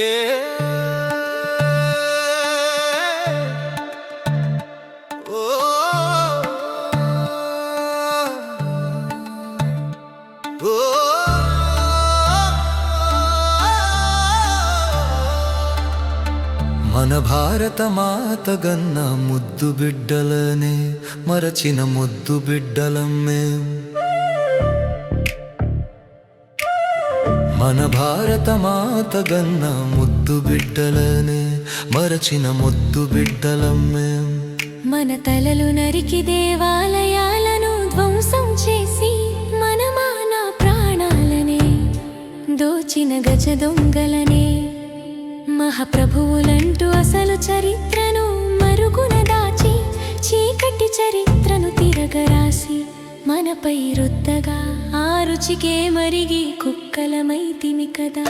Oh. Oh. మన భారత మాత గన్న ముద్దు బిడ్డలనే మరచిన ముద్దు బిడ్డలం మేము మన భారత మాత గన్న ముద్దు బిడ్డలనే మరచిన ముద్దు బిడ్డలం మేం మన తలలు నరికి దేవాలయాలను ధ్వంసం చేసి మన మాన ప్రాణాలనే దోచిన గజ దొంగలనే. మహాప్రభువులంటూ అసలు చరిత్రను మరుగున దాచి చీకటి చరిత్రను తిరగరాసి మనపై రుద్దగా ఆ రుచికే మరిగి కుక్కలమైతిమి కదా.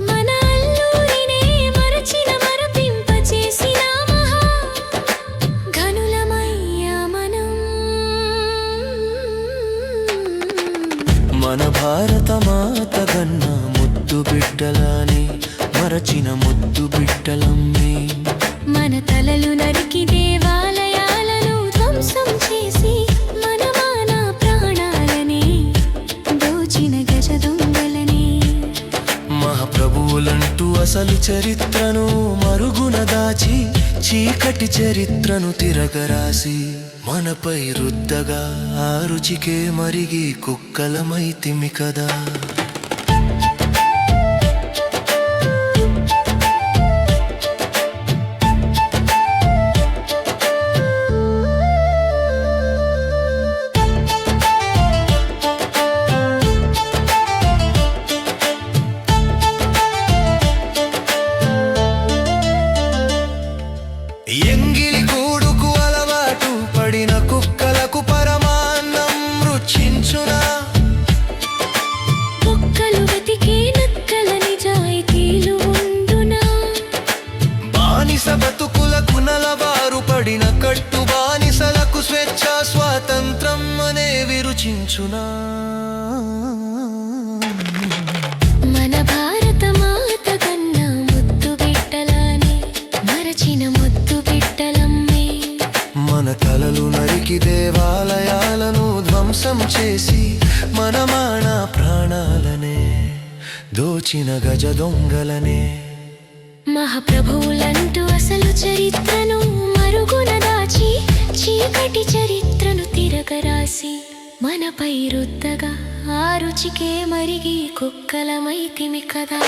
మన అల్లూరినే మరచిన మరపింపచేసిన మహా ఘనులమయ్యా మనం. మన భారత మాత ముద్దు బిడ్డలని మరచిన ముద్దు బిడ్డలమ్మే. మన తలలు నరికి అసలు చరిత్రను మరుగున దాచి చీకటి చరిత్రను తిరగరాసి మనపై రుద్దగా ఆ రుచికే మరిగి కుక్కలమైతిమి కదా. మన భారత మాత కన్నా ముద్దు బిడ్డలానే మరచిన ముద్దు బిడ్డలమ్మే మన తలలు నరికి దేవాలయాలను ధ్వంసం చేసి మన మాన ప్రాణాలనే దోచిన గజ దొంగలనే. మహాప్రభువులంటూ అసలు చరిత్రను మరుగున దాచి చీకటి చరిత్రను తిరగరాసి. మనపై రుద్దగా ఆ రుచికే మరిగి కుక్కలమైతిమి కదా